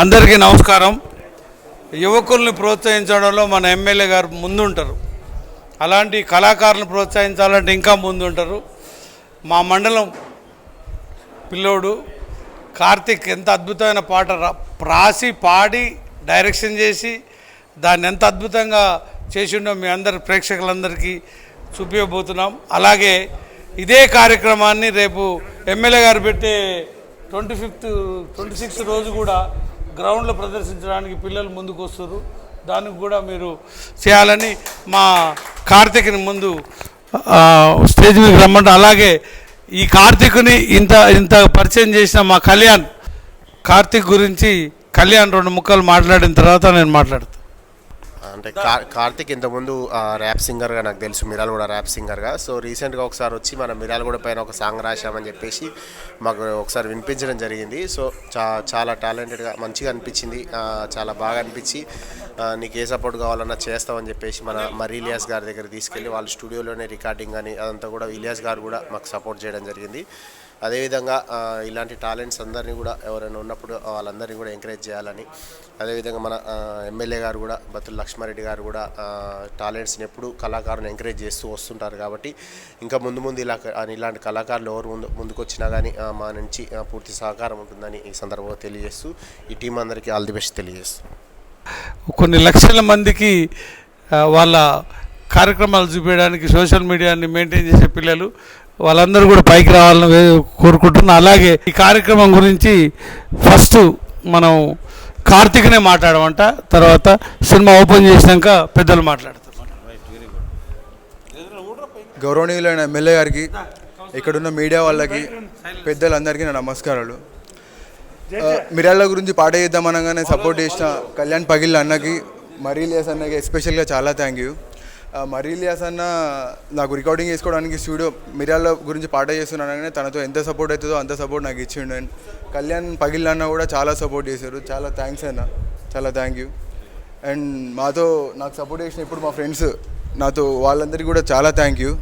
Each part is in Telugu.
అందరికీ నమస్కారం. యువకుల్ని ప్రోత్సహించడంలో మన ఎమ్మెల్యే గారు ముందుంటారు. అలాంటి కళాకారులను ప్రోత్సహించాలంటే ఇంకా ముందుంటారు. మా మండలం పిల్లోడు కార్తిక్ ఎంత అద్భుతమైన పాట రాసి పాడి డైరెక్షన్ చేసి దాన్ని ఎంత అద్భుతంగా చేసిండో మీ అందరి ప్రేక్షకులందరికీ చూపించబోతున్నాం అలాగే ఇదే కార్యక్రమాన్ని రేపు ఎమ్మెల్యే గారు పెట్టే ట్వంటీ ఫిఫ్త్ ట్వంటీ సిక్స్త్ రోజు కూడా గ్రౌండ్లో ప్రదర్శించడానికి పిల్లలు ముందుకు వస్తారు దానికి కూడా మీరు చేయాలని మా కార్తీక్ని ముందు స్టేజ్ మీద రమ్మంటే అలాగే ఈ కార్తీక్ని ఇంత ఇంత పరిచయం చేసిన మా కళ్యాణ్ కార్తీక్ గురించి కళ్యాణ్ రెండు ముక్కలు మాట్లాడిన తర్వాత నేను మాట్లాడతాను అంటే కార్తిక్ ఇంతకుముందు ఆ, ర్యాప్ సింగర్గా నాకు తెలుసు మిరాల్ కూడా ర్యాప్ సింగర్గా. సో రీసెంట్గా ఒకసారి వచ్చి మన మిరాల్ కూడా పైన ఒక సాంగ్ రాశామని చెప్పేసి మాకు ఒకసారి వినిపించడం జరిగింది. సో చా చాలా టాలెంటెడ్గా మంచిగా అనిపించింది చాలా బాగా అనిపించి నీకు ఏ సపోర్ట్ కావాలన్నా చేస్తామని చెప్పేసి మన మరి ఇలియాస్ గారి దగ్గర తీసుకెళ్ళి వాళ్ళ స్టూడియోలోనే రికార్డింగ్ అని అదంతా కూడా ఇలియాస్ గారు కూడా మాకు సపోర్ట్ చేయడం జరిగింది. అదేవిధంగా ఇలాంటి టాలెంట్స్ అందరినీ కూడా ఎవరైనా ఉన్నప్పుడు వాళ్ళందరినీ కూడా ఎంకరేజ్ చేయాలని. అదేవిధంగా మన ఎమ్మెల్యే గారు కూడా బతుల లక్ష్మారెడ్డి గారు కూడా టాలెంట్స్ని ఎప్పుడు కళాకారులను ఎంకరేజ్ చేస్తూ వస్తుంటారు కాబట్టి ఇంకా ముందు ముందు ఇలా ఇలాంటి కళాకారులు ఎవరు ముందు ముందుకు వచ్చినా కానీ మా నుంచి పూర్తి సహకారం ఉంటుందని ఈ సందర్భంగా తెలియజేస్తూ ఈ టీం అందరికీ ఆల్ ది బెస్ట్ తెలియజేస్తూ. కొన్ని లక్షల మందికి వాళ్ళ కార్యక్రమాలు చూపించడానికి సోషల్ మీడియాని మెయింటైన్ చేసే పిల్లలు వాళ్ళందరూ కూడా పైకి రావాలని కోరుకుంటున్నా. అలాగే ఈ కార్యక్రమం గురించి ఫస్ట్ మనం కార్తీక్నే మాట్లాడమంట తర్వాత సినిమా ఓపెన్ చేసినాక పెద్దలు మాట్లాడతారు. గౌరవనీయులైన ఎమ్మెల్యే గారికి ఇక్కడున్న మీడియా వాళ్ళకి పెద్దలందరికీ నా నమస్కారాలు. ఆ, గురించి పాట చేద్దాం అనగానే సపోర్ట్ చేసిన కళ్యాణ్ పగిల్ అన్నకి మరీలియాస్ అన్నకి ఎస్పెషల్గా చాలా థ్యాంక్ యూ మరీలియాస్ అన్న నాకు రికార్డింగ్ చేసుకోవడానికి స్టూడియో మిర్యాల గురించి పాట చేస్తున్నాను తనతో ఎంత సపోర్ట్ అవుతుందో అంత సపోర్ట్ నాకు ఇచ్చిండు. అండ్ కళ్యాణ్ పగిల్ అన్న కూడా చాలా సపోర్ట్ చేశారు. చాలా థ్యాంక్స్ అన్న. చాలా థ్యాంక్ యూ అండ్ మాతో నాకు సపోర్ట్ చేసిన ఇప్పుడు మా ఫ్రెండ్స్ నాతో వాళ్ళందరికీ కూడా చాలా థ్యాంక్ యూ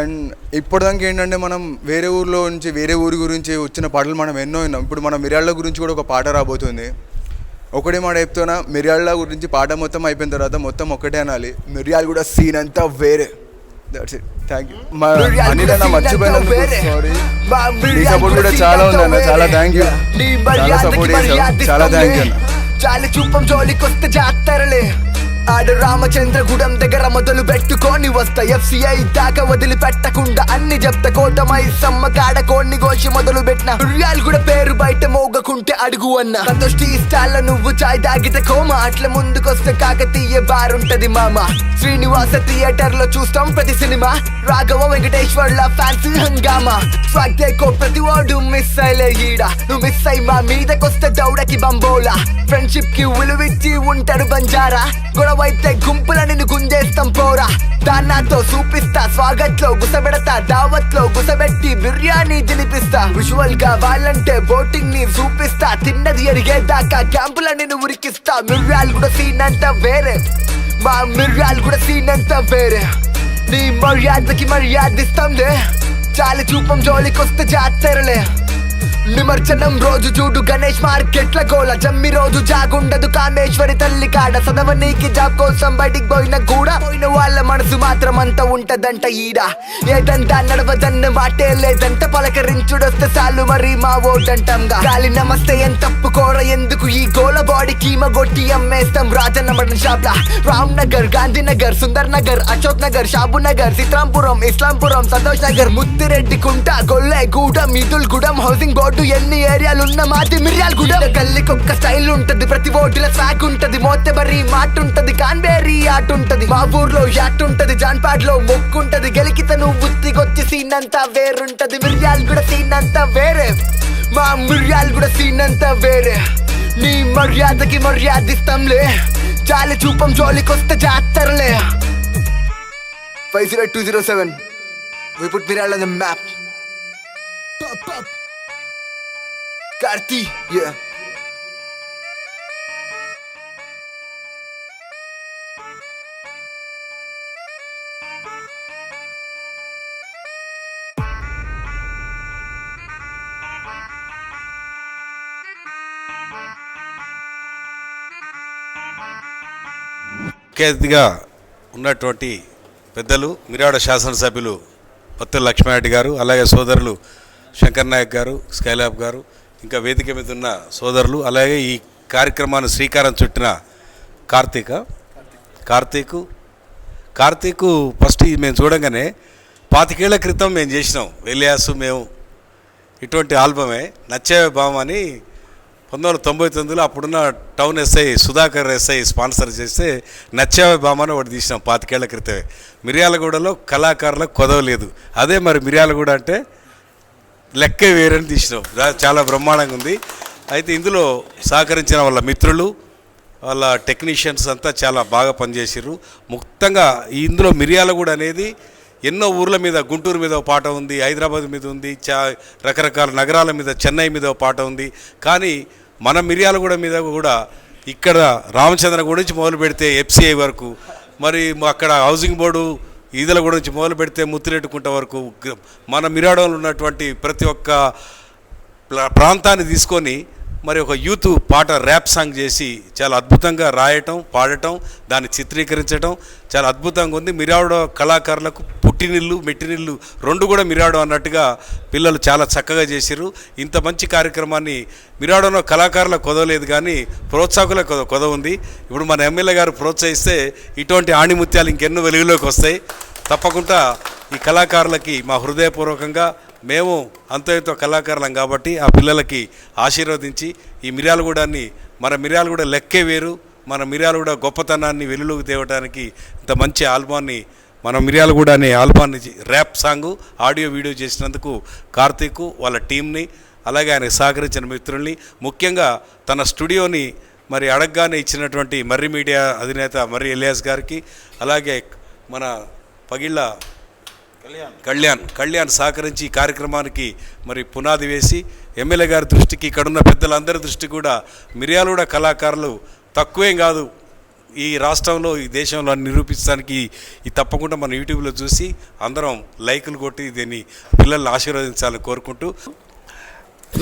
అండ్ ఇప్పటిదాకా ఏంటంటే మనం వేరే ఊర్లో నుంచి వేరే ఊరి గురించి వచ్చిన పాటలు మనం ఎన్నో విన్నాం. ఇప్పుడు మన మిర్యాళ్ళ గురించి కూడా ఒక పాట రాబోతుంది. ఒకటే మాట చెప్తున్నా మిర్యాళ్ళ గురించి పాట మొత్తం అయిపోయిన తర్వాత మొత్తం ఒకటే అనాలి. మిర్యాల కూడా సీన్ అంతా వేరే. దట్స్ ఇట్ థ్యాంక్ యూ మా అనిల్ అన్న మర్చిపోయినందుకు సారీ నీ సపోర్ట్ కూడా చాలా ఉంది అన్న చాలా థ్యాంక్ యూ చాలా సపోర్ట్ చేశావు. చాలా థ్యాంక్ యూ అన్న. చాలి చూపం జోలికొస్తే జాతరలే. ఆడు రామచంద్రగూడెం దగ్గర మొదలు పెట్టుకొని వస్తా. ఎఫ్సిఐ దాకా వదిలి పెట్టకుండా అన్ని చెప్తా. కోటమై సమ్మ కాడ కోడిని గోషి మొదలు పెట్టిన. రియాల్ కూడా పేరు బయట మోగకుంటే అడుగు అన్న. సంతోష్ టీ స్టాల్ నువ్వు చాయ్ తాగితే కోమ. అట్ల ముందుకొస్తే కాకతీయ బారుంటది మామ. శ్రీనివాస థియేటర్లో చూస్తాం ప్రతి సినిమా. రాఘవ వెంకటేశ్వర్ల ఫ్యాన్స్ హంగామా. స్వాగ్ ప్రతి వాడు మిస్ అయ్యలే ఈడ. నువ్వు మిస్ అయి మా మీదకొస్తే దౌడకి బంబోలా. ఫ్రెండ్షిప్కి విలువిచ్చి ఉంటాడు బంజారా. గొడవైతే గుంపుల నిన్ను గుంజేస్తాం పోరా. దానాతో చూపిస్తా స్వాగత్లో గుసబెడతా దావత్లో గుసబెట్టి బిర్యానీ తినిపిస్తా. విజువల్గా వాళ్ళంటే బోటింగ్ని చూపిస్తా తిన్నది ఎరిగేదాకా క్యాంపుల నిన్ను ఉరికిస్తా. మిర్యాలు కూడా సీన్ అంతా వేరే. మా మిర్యాలు కూడా సీన్ అంతా వేరే. నీ మర్యాదకి మర్యాదిస్తాంలే. చాలి చూపం జోలికొస్తే జాతరలే. నిమజ్జనం రోజు చూడు గణేష్ మార్కెట్ల గోల. జమ్మి రోజు జాగుండదు కామేశ్వరి తల్లి కాడ. సదవనీకి జాబ్ కోసం బయటికి పోయిన కూడా పోయిన వాళ్ళ మనసు మాత్రం అంత ఉంటదంట ఈడ. ఏదంతా నడవదన్న వాటే లేదంట. పలకరించుడొస్తే చాలు మరి మా ఓటంటంగా. గాలి నమస్తే ఎంత తప్పుకోర ఎందుకు ఈ గోల బాడీ కీమ గొట్టి అమ్మేస్తాం? రాజన్న మటన్ షాప్ లా రామ్ నగర్ గాంధీనగర్ సుందర్ నగర్ అశోక్ నగర్ షాబు నగర్ సీతాంపురం ఇస్లాంపురం సంతోష్ నగర్ ముత్తిరెడ్డి కుంట గొల్లె గూడెం ఇదుల్ గూడెం హౌసింగ్ బోర్డు ఎన్ని ఏరియాలు ఉన్న మాది మిర్యాల గూడెం. గల్లీకి ఒక్క స్టైల్ ఉంటది ప్రతి ఓటుల సాగ్ ఉంటది మోతెబరి మాట ఉంటది కాన్బేరి ఆట ఉంటది. మా ఊర్లో యాట్ ఉంటది జాన్పాడ్లో మొక్కుంటది గెలికిత నువ్వు బుద్ధికొచ్చి సీన్ అంతా వేరుంటది. మిర్యాల కూడా సీన్ అంతా వేరే. మా మిర్యాల కూడా సీన్ అంతా వేరే. నీ మర్యాదకి మర్యాదిస్తాంలే. చాలి చూపం జోలికొస్తే జాతరలే. Five zero two zero seven. We put Viral on the map. Pop, pop. Carti! Yeah. ముఖ్య ఉన్నటువంటి పెద్దలు మిరాడ శాసనసభ్యులు పత్తి లక్ష్మారెడ్డి గారు అలాగే సోదరులు శంకర్ నాయక్ గారు స్కైలాబ్ గారు ఇంకా వేదిక మీద ఉన్న సోదరులు అలాగే ఈ కార్యక్రమాన్ని శ్రీకారం చుట్టిన కార్తీక. కార్తీకు కార్తీకు ఫస్ట్ మేము చూడంగానే పాతికేళ్ళ క్రితం మేము చేసినాం. వెలియాసు మేము ఇటువంటి ఆల్బమే నచ్చే బామ్ అని పంతొమ్మిది వందల తొంభై తొమ్మిదిలో అప్పుడున్న town SI Sudhakar SI sponsor చేస్తే నచ్చేవే బామ్ అని ఒకటి తీసినాం పాతికేళ్ళ క్రితమే. మిర్యాలగూడలో కళాకారులకు కొదవలేదు. అదే మరి మిర్యాలగూడ అంటే లెక్కే వేరని తీసినాం. చాలా బ్రహ్మాండంగా ఉంది. అయితే ఇందులో సహకరించిన వాళ్ళ మిత్రులు వాళ్ళ టెక్నీషియన్స్ అంతా చాలా బాగా పనిచేసారు ముక్తంగా ఇందులో మిర్యాలగూడ అనేది ఎన్నో ఊర్ల మీద గుంటూరు మీద పాట ఉంది హైదరాబాద్ మీద ఉంది చా రకరకాల నగరాల మీద చెన్నై మీద పాట ఉంది. కానీ మన మిర్యాలగూడ మీద కూడా ఇక్కడ రామచంద్ర గురించి మొదలు పెడితే ఎఫ్సిఐ వరకు మరి అక్కడ హౌసింగ్ బోర్డు ఈదల గురించి మొదలు పెడితే ముత్తిరెట్టుకుంట వరకు మన మిరాడంలో ఉన్నటువంటి ప్రతి ఒక్క ప్రాంతాన్ని తీసుకొని మరి ఒక యూత్ పాట ర్యాప్ సాంగ్ చేసి చాలా అద్భుతంగా రాయటం పాడటం దాన్ని చిత్రీకరించడం చాలా అద్భుతంగా ఉంది. మిరాడో కళాకారులకు పుట్టినిల్లు మెట్టినిల్లు రెండు కూడా మిరాడో అన్నట్టుగా పిల్లలు చాలా చక్కగా చేశారు ఇంత మంచి కార్యక్రమాన్ని మిరాడోలో కళాకారుల కొదవలేదు కానీ ప్రోత్సాహకుల కొద కొద ఉంది. ఇప్పుడు మన ఎమ్మెల్యే గారు ప్రోత్సహిస్తే ఇటువంటి ఆణిముత్యాలు ఇంకెన్నో వెలుగులోకి వస్తాయి. తప్పకుండా ఈ కళాకారులకి మా హృదయపూర్వకంగా మేము అంతో ఎంతో కళాకారులం కాబట్టి ఆ పిల్లలకి ఆశీర్వదించి ఈ మిర్యాలగూడాన్ని మన మిర్యాలగూడ లెక్కే వేరు మన మిర్యాలగూడ గొప్పతనాన్ని వెలుగులోకి తేవడానికి ఇంత మంచి ఆల్బాన్ని మన మిర్యాలగూడ అనే ఆల్బాన్ని ర్యాప్ సాంగు ఆడియో వీడియో చేసినందుకు కార్తీక్ వాళ్ళ టీంని అలాగే ఆయన సహకరించిన మిత్రుల్ని ముఖ్యంగా తన స్టూడియోని మరి అడగగానే ఇచ్చినటువంటి మర్రి మీడియా అధినేత మర్రి ఎలియాస్ గారికి అలాగే మన పగిళ్ళ కళ్యాణ్. కళ్యాణ్ సహకరించి ఈ కార్యక్రమానికి మరి పునాది వేసి ఎమ్మెల్యే గారి దృష్టికి ఇక్కడున్న పెద్దలందరి దృష్టి కూడా మిర్యాలగూడ కళాకారులు తక్కువేం కాదు. ఈ రాష్ట్రంలో ఈ దేశంలో అని నిరూపించడానికి ఈ తప్పకుండా మన యూట్యూబ్లో చూసి అందరం లైకులు కొట్టి దీన్ని పిల్లల్ని ఆశీర్వదించాలని కోరుకుంటూ.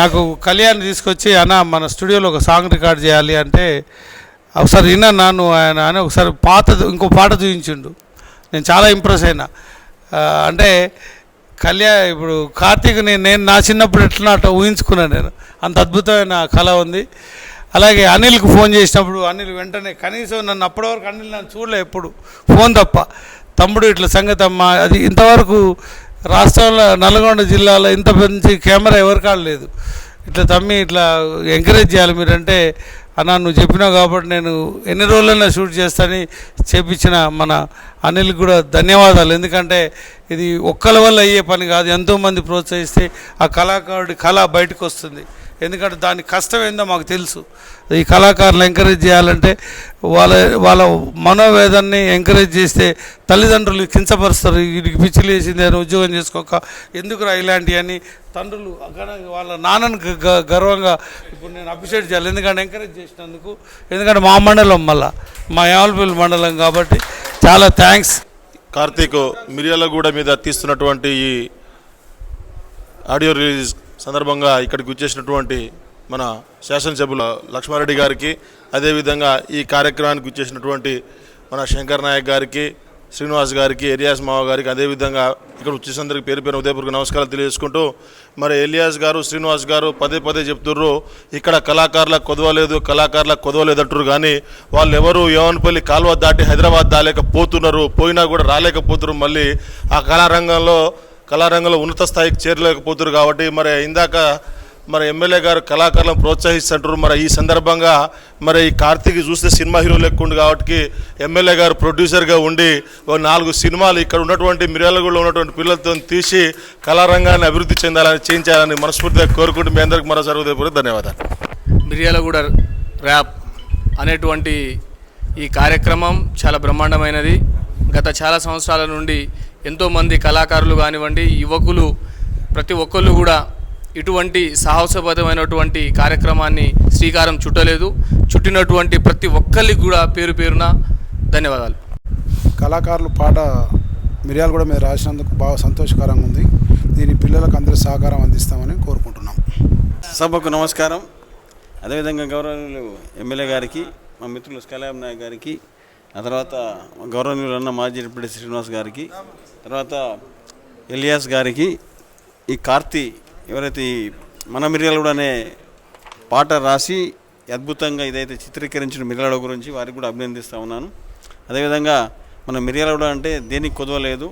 నాకు కళ్యాణ్ తీసుకొచ్చి అన్న మన స్టూడియోలో ఒక సాంగ్ రికార్డ్ చేయాలి అంటే ఒకసారి విన్నా నాను ఆయన అని ఒకసారి పాత ఇంకో పాట చూపించిండు నేను చాలా ఇంప్రెస్ అయినా. అంటే కళ్యాణ్ ఇప్పుడు కార్తీక్ నేను నేను నా చిన్నప్పుడు ఎట్లా అట్లా ఊహించుకున్నాను నేను. అంత అద్భుతమైన కళ ఉంది. అలాగే అనిల్కి ఫోన్ చేసినప్పుడు అనిల్ వెంటనే కనీసం నన్ను అప్పటివరకు అనిల్ నన్ను చూడలే ఎప్పుడు. ఫోన్ తప్ప. తమ్ముడు ఇట్లా సంగతి అమ్మా అది ఇంతవరకు రాష్ట్రంలో నల్గొండ జిల్లాలో ఇంత మంచి కెమెరా ఎవరికాడ కాడలేదు ఇట్లా తమ్మి ఇట్లా ఎంకరేజ్ చేయాలి మీరంటే అన్న నువ్వు చెప్పినావు కాబట్టి నేను ఎన్ని రోజులైనా షూట్ చేస్తానని చేపించిన మన అనిల్ కూడా ధన్యవాదాలు. ఎందుకంటే ఇది ఒక్కల వల్ల అయ్యే పని కాదు. ఎంతోమంది ప్రోత్సహిస్తే ఆ కళాకారుడి కళ బయటకు వస్తుంది. ఎందుకంటే దాని కష్టం ఏందో మాకు తెలుసు. ఈ కళాకారులు ఎంకరేజ్ చేయాలంటే వాళ్ళ వాళ్ళ మనోవేదాన్ని ఎంకరేజ్ చేస్తే తల్లిదండ్రులు కించపరుస్తారు. వీడికి పిచ్చిలు వేసింది అని ఉద్యోగం చేసుకోక ఎందుకురా ఇలాంటివి అని తండ్రులు వాళ్ళ నాన్నను గ- గర్వంగా ఇప్పుడు నేను అప్రిషియేట్ చేయాలి. ఎందుకంటే ఎంకరేజ్ చేసినందుకు ఎందుకంటే మా మండలం మళ్ళా మా యావల్పల్లి మండలం కాబట్టి చాలా థ్యాంక్స్ కార్తీక్ మిర్యాలగూడ మీద తీస్తున్నటువంటి ఈ ఆడియో రిలీజ్ సందర్భంగా ఇక్కడికి వచ్చేసినటువంటి మన శాసనసభ్యులు లక్ష్మారెడ్డి గారికి అదేవిధంగా ఈ కార్యక్రమానికి వచ్చేసినటువంటి మన శంకర్ నాయక్ గారికి శ్రీనివాస్ గారికి ఎలియాస్ మావ గారికి అదేవిధంగా ఇక్కడ వచ్చేసందరికి పేరు పేరు ఉదయపూర్కి నమస్కారాలు తెలియజేసుకుంటూ మరి ఎలియాస్ గారు శ్రీనివాస్ గారు పదే పదే చెప్తుర్రు ఇక్కడ కళాకారులకు కొదవలేదు కళాకారులకు కొదవలేదు అంటారు కానీ వాళ్ళు ఎవరు యోవన్పల్లి కాలువ దాటి హైదరాబాద్ దాలేకపోతున్నారు పోయినా కూడా రాలేకపోతున్నారు మళ్ళీ ఆ కళారంగంలో కళారంగంలో ఉన్నత స్థాయికి చేరలేకపోతున్నారు కాబట్టి మరి ఇందాక మరి ఎమ్మెల్యే గారు కళాకారులను ప్రోత్సహిస్తుంటారు. మరి ఈ సందర్భంగా మరి ఈ కార్తీక్ చూస్తే సినిమా హీరో లెక్కుండు కాబట్టి ఎమ్మెల్యే గారు ప్రొడ్యూసర్గా ఉండి ఓ నాలుగు సినిమాలు ఇక్కడ ఉన్నటువంటి మిర్యాలగూడలో ఉన్నటువంటి పిల్లలతో తీసి కళారంగాన్ని అభివృద్ధి చెందాలని చేయించాలని మనస్ఫూర్తిగా కోరుకుంటూ మీ అందరికి మరోసారి ఉదయపూర్వక ధన్యవాదాలు. మిర్యాలగూడ ర్యాప్ అనేటువంటి ఈ కార్యక్రమం చాలా బ్రహ్మాండమైనది. గత చాలా సంవత్సరాల నుండి ఎంతోమంది కళాకారులు కానివ్వండి యువకులు ప్రతి ఒక్కళ్ళు కూడా ఇటువంటి సాహసబద్ధమైనటువంటి కార్యక్రమాన్ని శ్రీకారం చుట్టలేదు. చుట్టినటువంటి ప్రతి ఒక్కరికి కూడా పేరు పేరున ధన్యవాదాలు. కళాకారులు పాట మిర్యాలగూడ మీద రాసినందుకు బాగా సంతోషకరంగా ఉంది. దీని పిల్లలకు అందరూ సహకారం అందిస్తామని కోరుకుంటున్నాం. సభకు నమస్కారం. అదేవిధంగా గౌరవనీయులు ఎమ్మెల్యే గారికి మా మిత్రులు స్కలాబ్ నాయక్ గారికి ఆ తర్వాత గౌరవనీయులు అన్న మాజీ డిప్యూటీ శ్రీనివాస్ గారికి తర్వాత ఎలియాస్ గారికి ఈ కార్తీ ఎవరైతే ఈ మన మిర్యాలగూడ అనే పాట రాసి అద్భుతంగా ఇదైతే చిత్రీకరించిన మిర్యాలగూడ గురించి వారికి కూడా అభినందిస్తూ ఉన్నాను. అదేవిధంగా మన మిర్యాలగూడ అంటే దేనికి కొదవలేదు.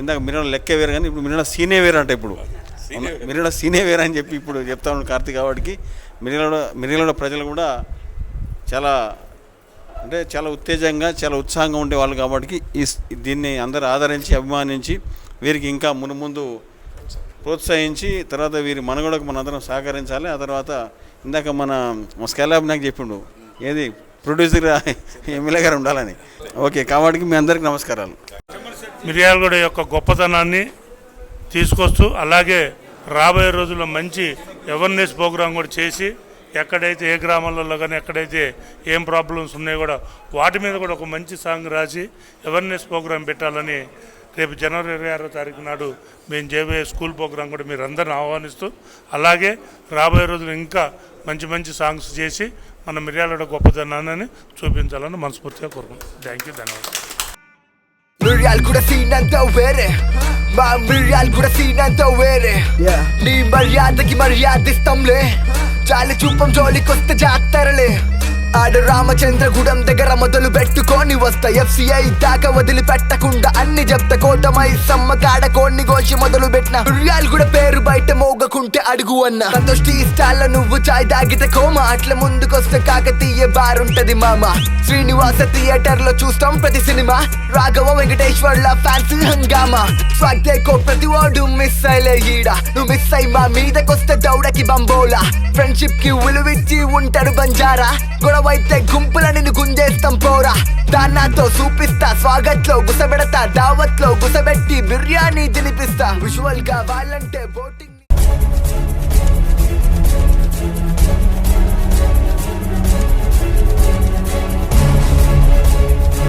ఇందాక మిర్యాల లెక్క వేరు కానీ ఇప్పుడు మిర్యాల సీనే వేరు అంటే ఇప్పుడు. మిర్యాల సీనే వేరు అని చెప్పి ఇప్పుడు చెప్తా ఉన్నాను కార్తీక్ కాబట్టి మిర్యాలగూడ మిర్యాలగూడ ప్రజలు కూడా చాలా అంటే చాలా ఉత్తేజంగా చాలా ఉత్సాహంగా ఉండేవాళ్ళు కాబట్టి ఈ దీన్ని అందరూ ఆదరించి అభిమానించి వీరికి ఇంకా మునుముందు ప్రోత్సహించి తర్వాత వీరి మనుగడకు మనందరం సహకరించాలి. ఆ తర్వాత ఇందాక మన స్కైలాబ్ నాకు చెప్పిండు ఏది? ప్రొడ్యూసర్ ఎమ్మెల్యే గారు ఉండాలని. ఓకే కాబట్టి మీ అందరికి నమస్కారాలు. మిర్యాలగూడ యొక్క గొప్పతనాన్ని తీసుకొస్తూ అలాగే రాబోయే రోజుల్లో మంచి అవేర్నెస్ ప్రోగ్రాం కూడా చేసి ఎక్కడైతే ఏ గ్రామాలలో కానీ ఎక్కడైతే ఏం ప్రాబ్లమ్స్ ఉన్నాయో కూడా వాటి మీద కూడా ఒక మంచి సాంగ్ రాసి అవేర్నెస్ ప్రోగ్రాం పెట్టాలని రేపు జనవరి ఇరవై ఆరో తారీఖు నాడు మేము చేయబోయే స్కూల్ ప్రోగ్రాం కూడా మీరు అందరిని ఆహ్వానిస్తూ అలాగే రాబోయే రోజులు ఇంకా మంచి మంచి సాంగ్స్ చేసి మన మిర్యాలగూడ గొప్పదనాన్ని చూపించాలని మనస్ఫూర్తిగా కోరుకుంటున్నాం. థ్యాంక్ యూ ధన్యవాదాలు. కూడా సీన్ అంతా వేరే. మా మిర్యాల్ కూడా సీన్ అంతా వేరే నీ మర్యాదకి మర్యాదిస్తాంలే. చాలి చూపం జోలికొస్తే జాతరలే రామచంద్ర రామచంద్రగూడెం దగ్గర మొదలు పెట్టుకొని వస్తా. ఎఫ్సిఐ దాకా వదిలిపెట్టకుండా అన్ని చెప్తా. కోటమై సమ్మ కాడ కోడిని కోసి మొదలు పెట్టిన. మిర్యాల్ కూడా పేరు బయట మోగకుంటే అడుగు అన్న. సంతోష్ టీ నువ్వు చాయ్ తాగితే కోమ. అట్ల ముందుకొస్తే కాకతీయ బారుంటది మామ. శ్రీనివాస థియేటర్లో చూస్తాం ప్రతి సినిమా. రాఘవ వెంకటేశ్వర్ల ఫ్యాన్స్ హంగామా. స్వాగ్ ప్రతి వాడు మిస్ అయ్యలే ఈడ. నువ్వు మిస్ అయి మా మీదకొస్తే దౌడకి బంబోలా. ఫ్రెండ్షిప్కి విలువిచ్చి ఉంటాడు బంజారా. గొడవైతే గుంపుల నిన్ను గుంజేస్తాం పోరా. దానాతో చూపిస్తా స్వాగత్లో గుసబెడతా దావత్లో గుసబెట్టి బిర్యానీ తినిపిస్తా. విజువల్గా వాళ్ళంటే బోటింగ్